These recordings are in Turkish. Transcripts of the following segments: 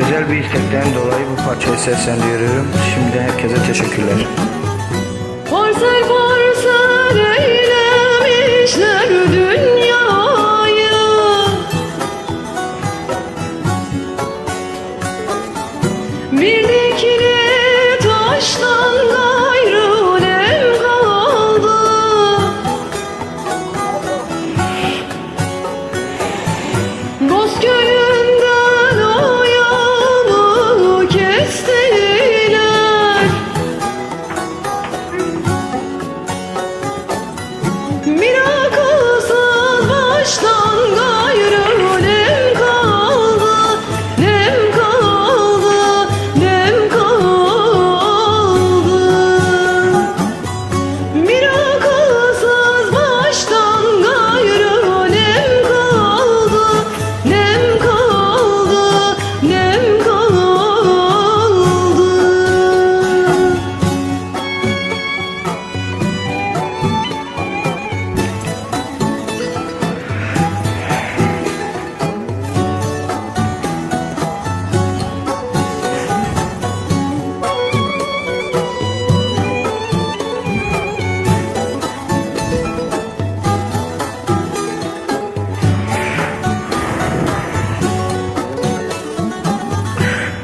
güzel bir istekten dolayı bu parçayı seslendiriyorum. Şimdi herkese teşekkürler. Parsel parsel eylemişler dünyayı Bir Bir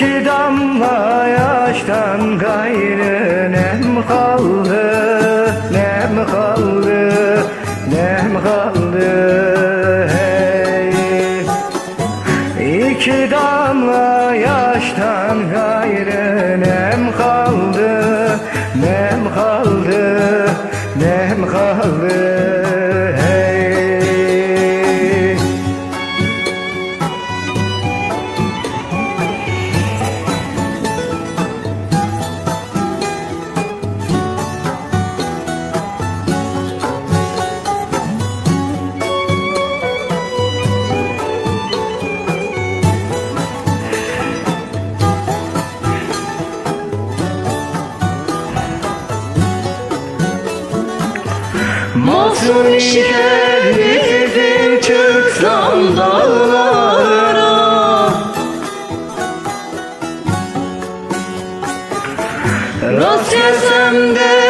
İki damla yaştan gayrı nem kaldı, nem kaldı, nem kaldı Masum şerifim çıksam dağlara. Rast gelsem de